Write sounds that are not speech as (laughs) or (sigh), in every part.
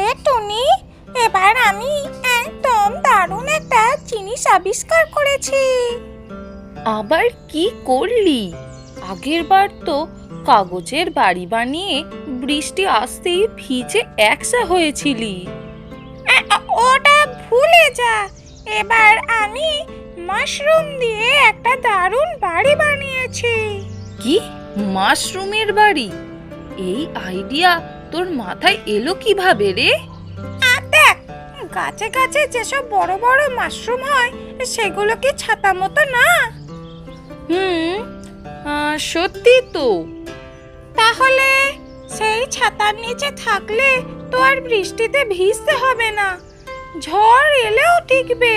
আরে টুনি এবার আমি একদম দারুণ একটা জিনিস আবিষ্কার করেছি। আবার কি করলি? আগেরবার তো কাগজের বাড়ি বানিয়ে বৃষ্টি আসতেই ভিজে একসা হয়েছিলি। ওটা ভুলে যা। এবার আমি মাশরুম দিয়ে একটা দারুণ বাড়ি বানিয়েছি। কি? মাশরুমের বাড়ি? এই আইডিয়া তোর মাথায় এলো কীভাবে রে? দেখ গাছে গাছে যেসব বড় বড় মাশরুম হয় সেগুলো কি ছাতা মতো না? হুম সত্যি তো। তাহলে সেই ছাতার নিচে থাকলে তো আর বৃষ্টিতে ভিজতে হবে না ঝড় এলেও টিকবে।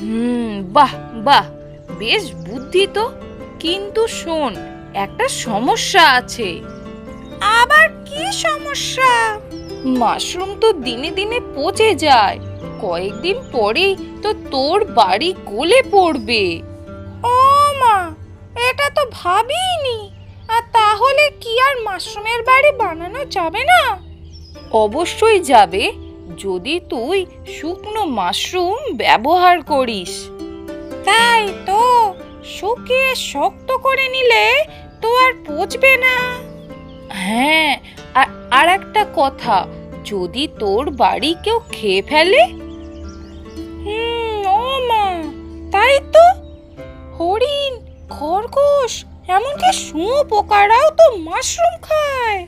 হুম বাহ বাহ বেশ বুদ্ধি তো। কিন্তু শোন একটা সমস্যা আছে। আবার কি সমস্যা? মাশরুম তো দিনে দিনে পচে যায়। কয়েকদিন পরেই তো তোর বাড়ি গলে পড়বে। ও মা এটা তো ভাবিনি আর তাহলে কি আর মাশরুমের বাড়ি বানানো যাবে না? অবশ্যই যাবে যদি তুই শুকনো মাশরুম ব্যবহার করিস। তাই তো শুকিয়ে শক্ত করে নিলে তো আর পচবে না। হ্যাঁ আর একটা কথা, যদি তোর বাড়ি কেউ খেয়ে ফেলে? হুম, ও মা, তাই তো। হরিণ, খরগোশ, এমনকি শুঁয়ো পোকারাও তো মাশরুম খায়।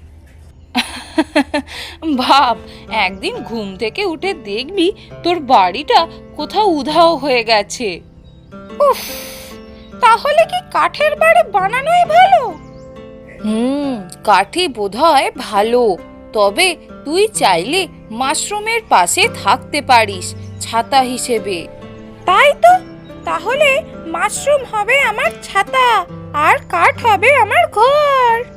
(laughs) ভাব, একদিন ঘুম থেকে উঠে দেখবি তোর বাড়িটা কোথাও উধাও হয়ে গেছে। উফ, তাহলে কি কাঠের বাড়ি বানানোই ভালো? হুম, কাঠি বোধহয় ভালো। তবে তুই চাইলে মাশরুমের পাশে থাকতে পারিস ছাতা হিসেবে। তাই তো? তাহলে মাশরুম হবে আমার ছাতা, আর কাঠ হবে আমার ঘর।